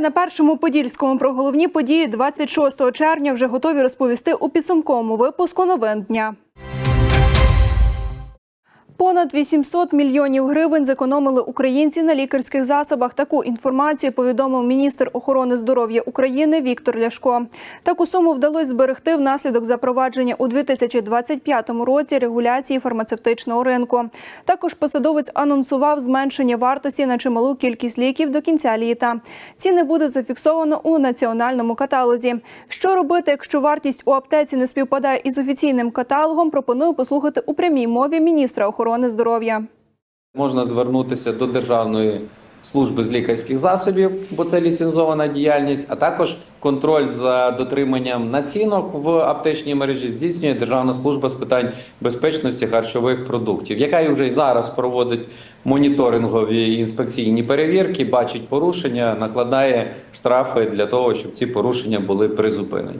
На першому подільському. Про головні події 26 червня вже готові розповісти у підсумковому випуску новин дня. Понад 800 мільйонів гривень зекономили українці на лікарських засобах. Таку інформацію повідомив міністр охорони здоров'я України Віктор Ляшко. Таку суму вдалося зберегти внаслідок запровадження у 2025 році регуляції фармацевтичного ринку. Також посадовець анонсував зменшення вартості на чималу кількість ліків до кінця літа. Ціни буде зафіксовано у національному каталозі. Що робити, якщо вартість у аптеці не співпадає із офіційним каталогом? Пропоную послухати у прямій мові міністра охорони здоров'я. Можна звернутися до Державної служби з лікарських засобів, бо це ліцензована діяльність, а також контроль за дотриманням націнок в аптечній мережі здійснює Державна служба з питань безпечності харчових продуктів, яка вже й зараз проводить моніторингові інспекційні перевірки, бачить порушення, накладає штрафи для того, щоб ці порушення були призупинені.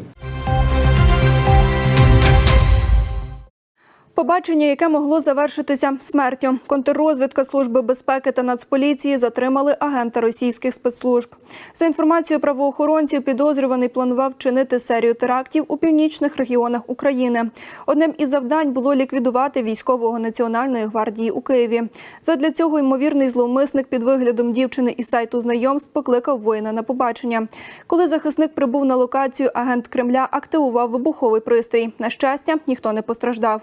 Побачення, яке могло завершитися смертю. Контррозвідка Служби безпеки та Нацполіції затримали агента російських спецслужб. За інформацією правоохоронців, підозрюваний планував чинити серію терактів у північних регіонах України. Одним із завдань було ліквідувати військового національної гвардії у Києві. Задля цього ймовірний зловмисник під виглядом дівчини із сайту знайомств покликав воїна на побачення. Коли захисник прибув на локацію, агент Кремля активував вибуховий пристрій. На щастя, ніхто не постраждав.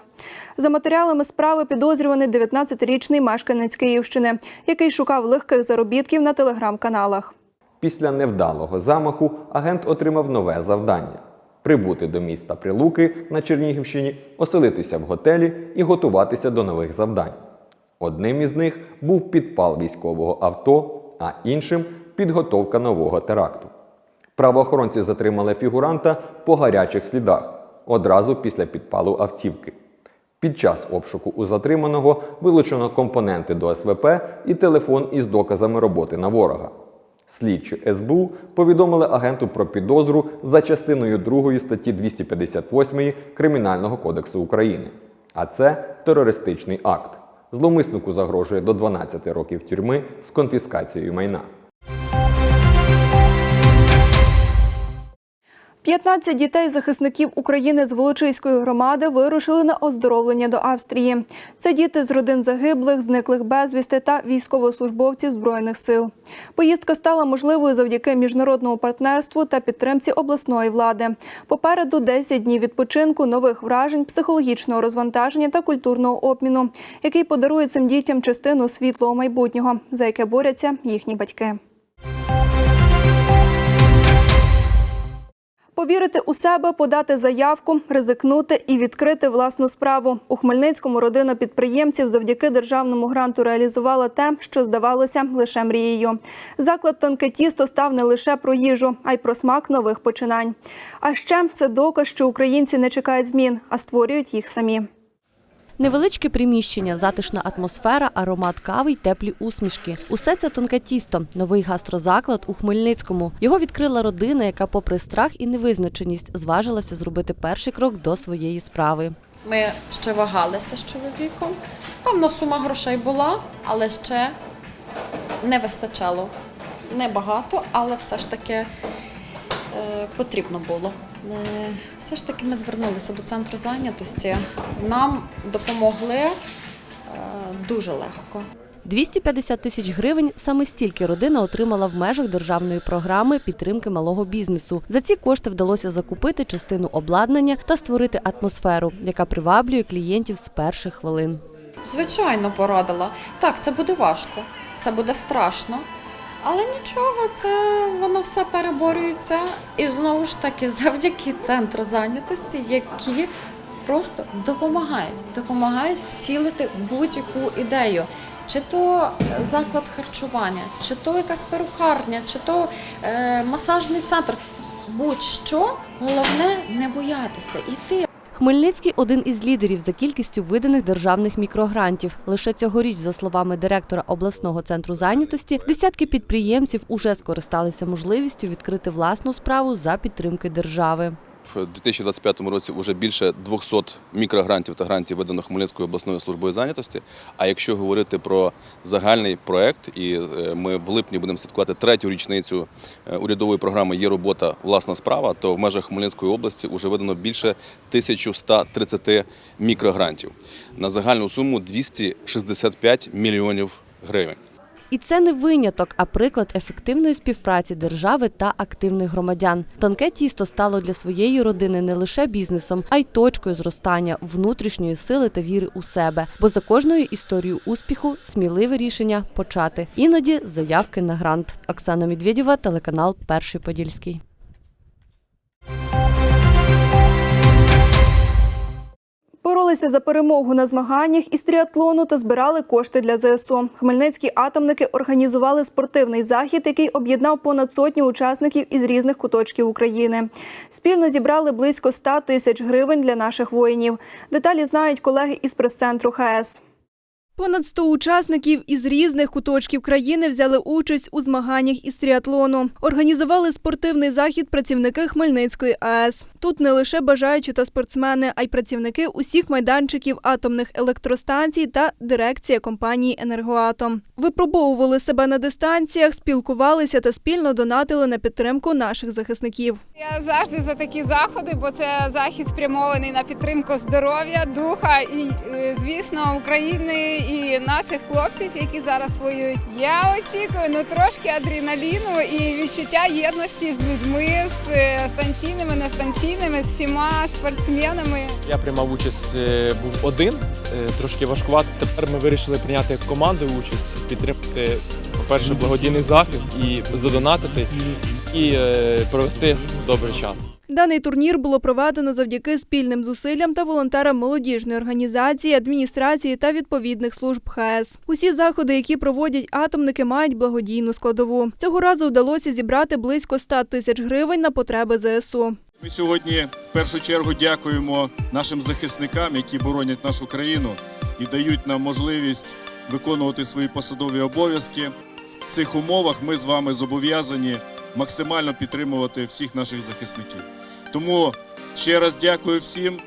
За матеріалами справи підозрюваний 19-річний мешканець Київщини, який шукав легких заробітків на телеграм-каналах. Після невдалого замаху агент отримав нове завдання прибути до міста Прилуки на Чернігівщині, оселитися в готелі і готуватися до нових завдань. Одним із них був підпал військового авто, а іншим підготовка нового теракту. Правоохоронці затримали фігуранта по гарячих слідах одразу після підпалу автівки. Під час обшуку у затриманого вилучено компоненти до СВП і телефон із доказами роботи на ворога. Слідчі СБУ повідомили агенту про підозру за частиною 2 статті 258 Кримінального кодексу України. А це терористичний акт. Зловмиснику загрожує до 12 років тюрми з конфіскацією майна. 15 дітей захисників України з Волочиської громади вирушили на оздоровлення до Австрії. Це діти з родин загиблих, зниклих безвісти та військовослужбовців збройних сил. Поїздка стала можливою завдяки міжнародному партнерству та підтримці обласної влади. Попереду 10 днів відпочинку, нових вражень, психологічного розвантаження та культурного обміну, який подарує цим дітям частину світлого майбутнього, за яке борються їхні батьки. Повірити у себе, подати заявку, ризикнути і відкрити власну справу. У Хмельницькому родина підприємців завдяки державному гранту реалізувала те, що здавалося лише мрією. Заклад тонке тісто став не лише про їжу, а й про смак нових починань. А ще це доказ, що українці не чекають змін, а створюють їх самі. Невеличке приміщення, затишна атмосфера, аромат кави й теплі усмішки. Усе це тонке тісто, новий гастрозаклад у Хмельницькому. Його відкрила родина, яка, попри страх і невизначеність, зважилася зробити перший крок до своєї справи. Ми ще вагалися з чоловіком. Певна сума грошей була, але ще не вистачало. Небагато, але все ж таки потрібно було. Е, все ж таки ми звернулися до центру зайнятості. Нам допомогли е, дуже легко. 250 тисяч гривень саме стільки родина отримала в межах державної програми підтримки малого бізнесу. За ці кошти вдалося закупити частину обладнання та створити атмосферу, яка приваблює клієнтів з перших хвилин. Звичайно, порадила. Так, це буде важко, це буде страшно. Але нічого, це воно все переборюється. І знову ж таки, завдяки центру зайнятості, які просто допомагають, допомагають втілити будь-яку ідею. Чи то заклад харчування, чи то якась перукарня, чи то е, масажний центр. Будь-що, головне не боятися, іти. Хмельницький один із лідерів за кількістю виданих державних мікрогрантів. Лише цьогоріч, за словами директора обласного центру зайнятості, десятки підприємців уже скористалися можливістю відкрити власну справу за підтримки держави. В 2025 році вже більше 200 мікрогрантів та грантів видано Хмельницькою обласною службою зайнятості. А якщо говорити про загальний проект, і е, ми в липні будемо святкувати третю річницю е, урядової програми Є робота власна справа, то в межах Хмельницької області вже видано більше 1130 мікрогрантів на загальну суму 265 мільйонів гривень. І це не виняток, а приклад ефективної співпраці держави та активних громадян. Тонке тісто стало для своєї родини не лише бізнесом, а й точкою зростання внутрішньої сили та віри у себе. Бо за кожною історією успіху сміливе рішення почати. Іноді заявки на грант. Оксана Медведєва, телеканал Перший Подільський. Боролися за перемогу на змаганнях із тріатлону та збирали кошти для ЗСУ. Хмельницькі атомники організували спортивний захід, який об'єднав понад сотню учасників із різних куточків України. Спільно зібрали близько 100 тисяч гривень для наших воїнів. Деталі знають колеги із прес-центру ХС. Понад 100 учасників із різних куточків країни взяли участь у змаганнях із тріатлону. Організували спортивний захід працівники Хмельницької АЕС. Тут не лише бажаючі та спортсмени, а й працівники усіх майданчиків атомних електростанцій та дирекція компанії Енергоатом. Випробовували себе на дистанціях, спілкувалися та спільно донатили на підтримку наших захисників. Я завжди за такі заходи, бо це захід спрямований на підтримку здоров'я, духа і, е, звісно, України і наших хлопців, які зараз воюють. Я очікую ну трошки адреналіну і відчуття єдності з людьми, з е, станційними, нестанційними, з всіма спортсменами. Я приймав участь, е, був один, е, трошки важкувато. Тепер ми вирішили прийняти команду участь, підтримати, по-перше, благодійний захід і задонатити і провести добрий час. Даний турнір було проведено завдяки спільним зусиллям та волонтерам молодіжної організації, адміністрації та відповідних служб ХС. Усі заходи, які проводять атомники, мають благодійну складову. Цього разу вдалося зібрати близько 100 тисяч гривень на потреби ЗСУ. Ми сьогодні в першу чергу дякуємо нашим захисникам, які боронять нашу країну і дають нам можливість виконувати свої посадові обов'язки. В цих умовах ми з вами зобов'язані максимально підтримувати всіх наших захисників. Тому ще раз дякую всім,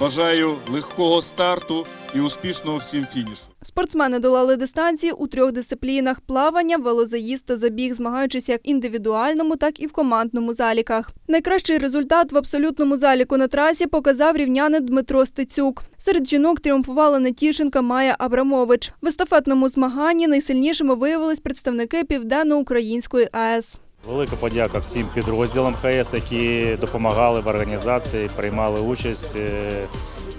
бажаю легкого старту і успішного всім фінішу. Спортсмени долали дистанції у трьох дисциплінах: плавання, велозаїзд та забіг, змагаючись як індивідуальному, так і в командному заліках. Найкращий результат в абсолютному заліку на трасі показав рівнянин Дмитро Стецюк. Серед жінок тріумфувала Нетішинка Майя Абрамович. В естафетному змаганні найсильнішими виявились представники Південно-Української АЕС. Велика подяка всім підрозділам ХС, які допомагали в організації, приймали участь. Е,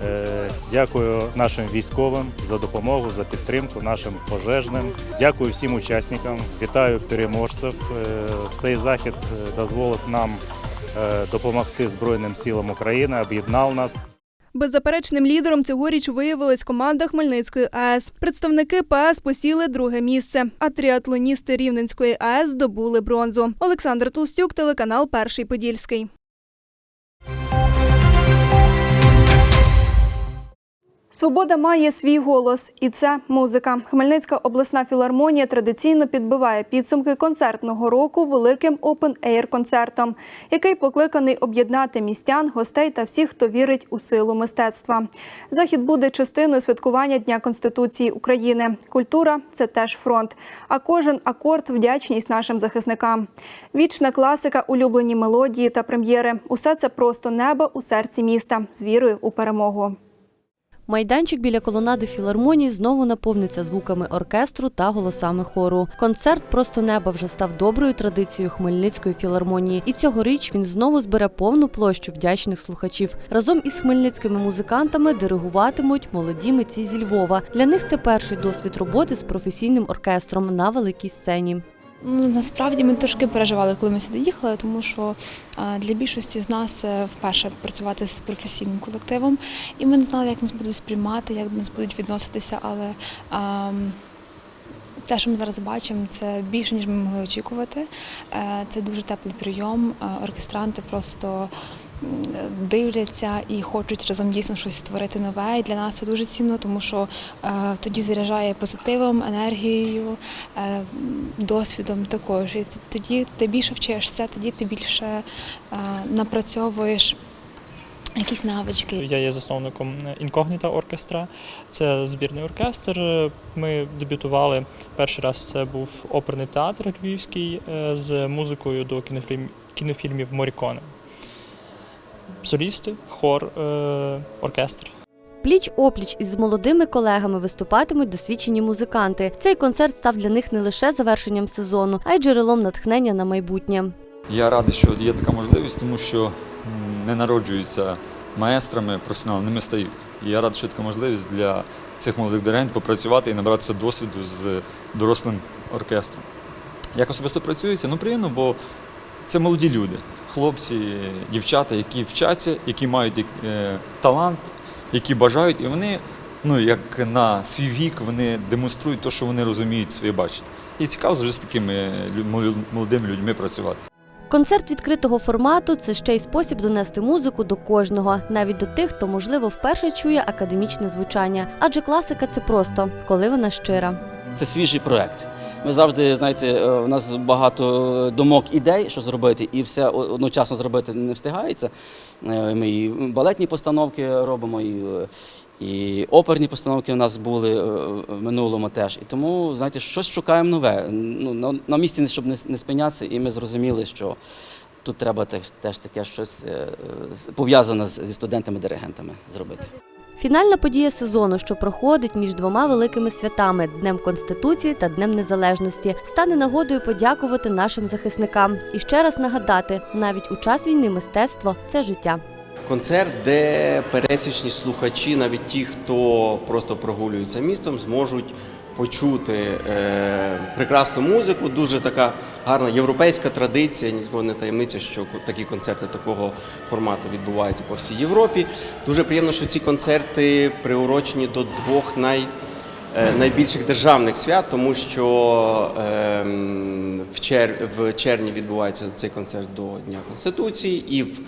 е, Дякую нашим військовим за допомогу, за підтримку, нашим пожежним. Дякую всім учасникам. Вітаю переможців. Е, Цей захід дозволив нам допомогти Збройним силам України, об'єднав нас. Беззаперечним лідером цьогоріч виявилась команда Хмельницької АЕС. Представники ПАЕС посіли друге місце, а тріатлоністи Рівненської АЕС здобули бронзу. Олександр Толстюк, телеканал Перший Подільський. Свобода має свій голос, і це музика. Хмельницька обласна філармонія традиційно підбиває підсумки концертного року великим опен-ейр концертом, який покликаний об'єднати містян, гостей та всіх, хто вірить у силу мистецтва. Захід буде частиною святкування Дня Конституції України. Культура це теж фронт. А кожен акорд вдячність нашим захисникам. Вічна класика, улюблені мелодії та прем'єри. Усе це просто небо у серці міста з вірою у перемогу. Майданчик біля колонади філармонії знову наповниться звуками оркестру та голосами хору. Концерт просто неба вже став доброю традицією Хмельницької філармонії, і цьогоріч він знову збере повну площу вдячних слухачів. Разом із хмельницькими музикантами диригуватимуть молоді митці зі Львова. Для них це перший досвід роботи з професійним оркестром на великій сцені. Ну, насправді ми трошки переживали, коли ми сюди їхали, тому що для більшості з нас вперше працювати з професійним колективом, і ми не знали, як нас будуть сприймати, як до нас будуть відноситися. Але те, що ми зараз бачимо, це більше ніж ми могли очікувати. Е, Це дуже теплий прийом. Е, Оркестранти просто дивляться і хочуть разом дійсно щось створити нове. І для нас це дуже цінно, тому що е, тоді заряджає позитивом, енергією, е, досвідом також. І тоді ти більше вчишся, тоді ти більше е, напрацьовуєш якісь навички. Я є засновником інкогніта оркестра. Це збірний оркестр. Ми дебютували перший раз. Це був оперний театр львівський з музикою до кінофільм, кінофільмів Моріконе. Солісти, хор, е, оркестр. Пліч опліч із молодими колегами виступатимуть досвідчені музиканти. Цей концерт став для них не лише завершенням сезону, а й джерелом натхнення на майбутнє. Я радий, що є така можливість, тому що не народжуються маестрами, професіоналами, ними стають. І я радий, що така можливість для цих молодих диригентів попрацювати і набратися досвіду з дорослим оркестром. Як особисто працюється? Ну приємно, бо це молоді люди, хлопці, дівчата, які вчаться, які мають е, талант, які бажають, і вони, ну як на свій вік, вони демонструють те, що вони розуміють своє бачення. І цікаво вже з такими молодими людьми працювати. Концерт відкритого формату це ще й спосіб донести музику до кожного, навіть до тих, хто можливо вперше чує академічне звучання. Адже класика це просто, коли вона щира. Це свіжий проект. Ми завжди, знаєте, е, у нас багато думок, ідей, що зробити, і все одночасно зробити не встигається. Е, Ми і балетні постановки робимо, і, е, і оперні постановки у нас були в минулому теж. І тому, знаєте, щось шукаємо нове. Ну, на, місці, щоб не, спинятися, і ми зрозуміли, що тут треба теж, таке щось пов'язане зі студентами-диригентами зробити. Фінальна подія сезону, що проходить між двома великими святами Днем Конституції та Днем Незалежності, стане нагодою подякувати нашим захисникам і ще раз нагадати: навіть у час війни мистецтво це життя. Концерт, де пересічні слухачі, навіть ті, хто просто прогулюється містом, зможуть почути е, прекрасну музику. Дуже така гарна європейська традиція. Нікого не таємниця, що такі концерти такого формату відбуваються по всій Європі. Дуже приємно, що ці концерти приурочені до двох най. е, Найбільших державних свят, тому що ем, в, чер... в червні відбувається цей концерт до Дня Конституції, і в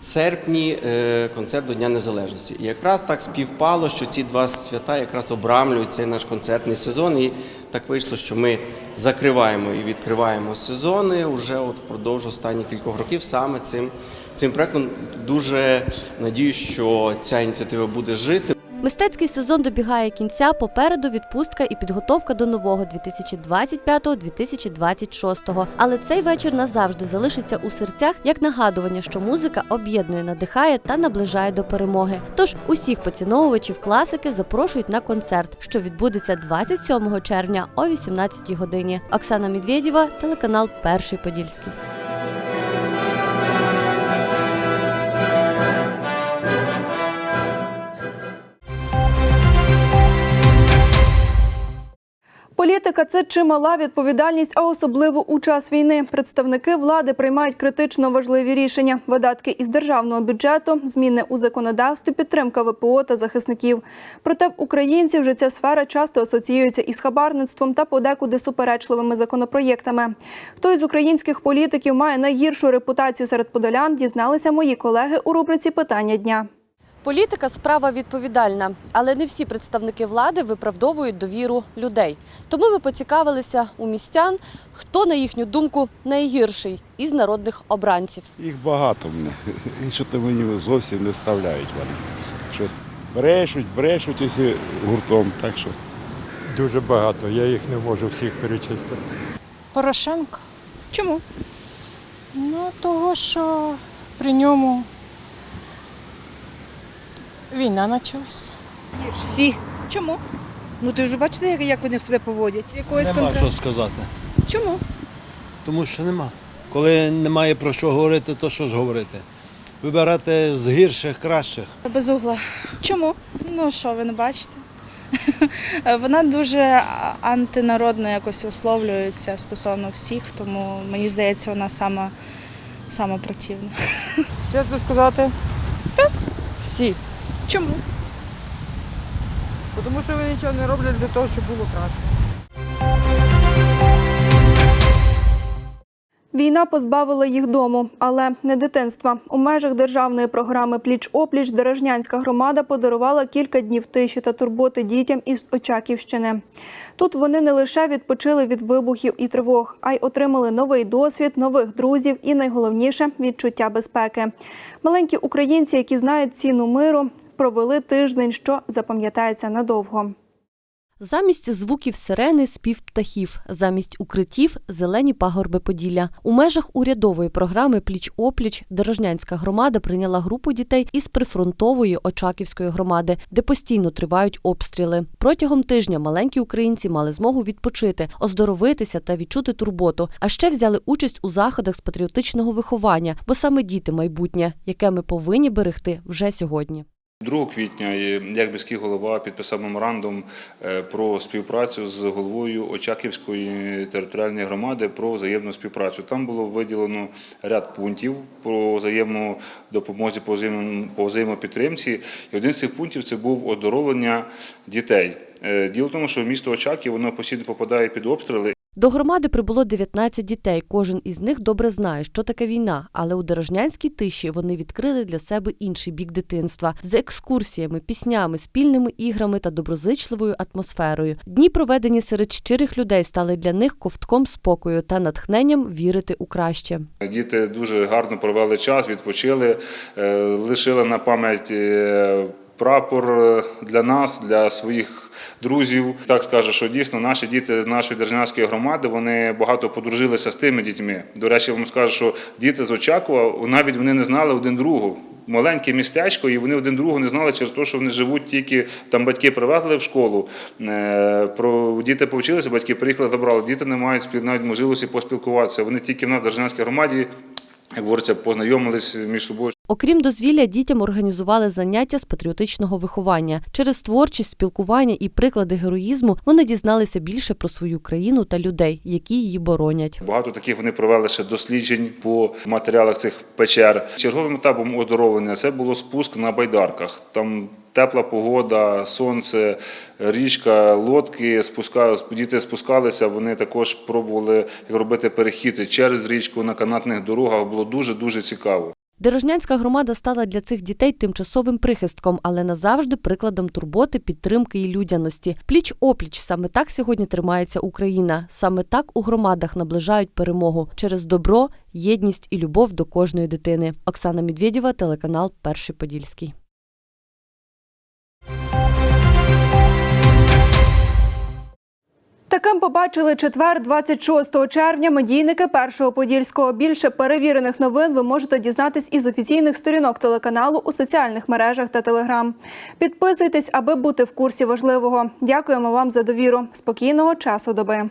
серпні е, концерт до Дня Незалежності. І якраз так співпало, що ці два свята якраз обрамлюють цей наш концертний сезон. І так вийшло, що ми закриваємо і відкриваємо сезони вже от впродовж останніх кількох років саме цим, цим проектом. Дуже надію, що ця ініціатива буде жити. Мистецький сезон добігає кінця. Попереду відпустка і підготовка до нового 2025-2026. Але цей вечір назавжди залишиться у серцях як нагадування, що музика об'єднує, надихає та наближає до перемоги. Тож усіх поціновувачів класики запрошують на концерт, що відбудеться 27 червня о 18 годині. Оксана Медведєва, телеканал Перший Подільський. Політика це чимала відповідальність, а особливо у час війни. Представники влади приймають критично важливі рішення: видатки із державного бюджету, зміни у законодавстві, підтримка ВПО та захисників. Проте в українців вже ця сфера часто асоціюється із хабарництвом та подекуди суперечливими законопроєктами. Хто із українських політиків має найгіршу репутацію серед подолян, дізналися мої колеги у рубриці Питання дня. Політика справа відповідальна, але не всі представники влади виправдовують довіру людей. Тому ми поцікавилися у містян, хто, на їхню думку, найгірший із народних обранців. Їх багато мене. І що то мені зовсім не вставляють вони. Щось брешуть, брешуть усі гуртом. Так що Дуже багато, я їх не можу всіх перечислити. Порошенко. Чому? Ну, того, що при ньому війна почалась. Всі. Чому? Ну ти вже бачите, як, як вони себе поводять? Якоїсь Нема що сказати. Чому? Тому що нема. Коли немає про що говорити, то що ж говорити? Вибирати з гірших, кращих. Без угла. Чому? Ну що, ви не бачите? Вона дуже антинародно якось висловлюється стосовно всіх, тому мені здається, вона сама, сама противна. Чесно сказати, так, всі. Чому? Тому що вони нічого не роблять для того, щоб було краще. Війна позбавила їх дому, але не дитинства. У межах державної програми Пліч-опліч Дережнянська громада подарувала кілька днів тиші та турботи дітям із Очаківщини. Тут вони не лише відпочили від вибухів і тривог, а й отримали новий досвід, нових друзів і найголовніше відчуття безпеки. Маленькі українці, які знають ціну миру, провели тиждень, що запам'ятається надовго. Замість звуків сирени спів птахів, замість укриттів зелені пагорби Поділля. У межах урядової програми Пліч-опліч Дорожнянська громада прийняла групу дітей із прифронтової Очаківської громади, де постійно тривають обстріли. Протягом тижня маленькі українці мали змогу відпочити, оздоровитися та відчути турботу. А ще взяли участь у заходах з патріотичного виховання, бо саме діти майбутнє, яке ми повинні берегти вже сьогодні. 2 квітня як міський голова підписав меморандум е, про співпрацю з головою Очаківської територіальної громади про взаємну співпрацю. Там було виділено ряд пунктів про взаємну допомозі по взаємопідтримці. І один з цих пунктів це був оздоровлення дітей. Е, Діло в тому, що місто Очаків воно постійно попадає під обстріли. До громади прибуло 19 дітей. Кожен із них добре знає, що таке війна. Але у Дорожнянській тиші вони відкрили для себе інший бік дитинства з екскурсіями, піснями, спільними іграми та доброзичливою атмосферою. Дні, проведені серед щирих людей, стали для них ковтком спокою та натхненням вірити у краще. Діти дуже гарно провели час, відпочили, е, лишили на пам'ять е, прапор е, для нас, для своїх друзів. Так скажу, що дійсно наші діти з нашої державської громади вони багато подружилися з тими дітьми. До речі, вам скажу, що діти з Очакова навіть вони не знали один другого. Маленьке містечко, і вони один другого не знали через те, що вони живуть тільки там батьки привезли в школу. е, Про діти повчилися, батьки приїхали, забрали. Діти не мають навіть можливості поспілкуватися. Вони тільки в нас в Державській громаді, як говориться, познайомились між собою. Окрім дозвілля, дітям організували заняття з патріотичного виховання. Через творчість, спілкування і приклади героїзму вони дізналися більше про свою країну та людей, які її боронять. Багато таких вони провели ще досліджень по матеріалах цих печер. Черговим етапом оздоровлення це було спуск на байдарках. Там тепла погода, сонце, річка, лодки. Спуска... Діти спускалися. Вони також пробували робити перехід через річку на канатних дорогах. Було дуже дуже цікаво. Дорожнянська громада стала для цих дітей тимчасовим прихистком, але назавжди прикладом турботи, підтримки і людяності. Пліч опліч саме так сьогодні тримається Україна. Саме так у громадах наближають перемогу через добро, єдність і любов до кожної дитини. Оксана Медведєва, телеканал Перший Подільський. Таким побачили четвер, 26 червня. Медійники першого подільського. Більше перевірених новин ви можете дізнатись із офіційних сторінок телеканалу у соціальних мережах та телеграм. Підписуйтесь, аби бути в курсі важливого. Дякуємо вам за довіру. Спокійного часу доби.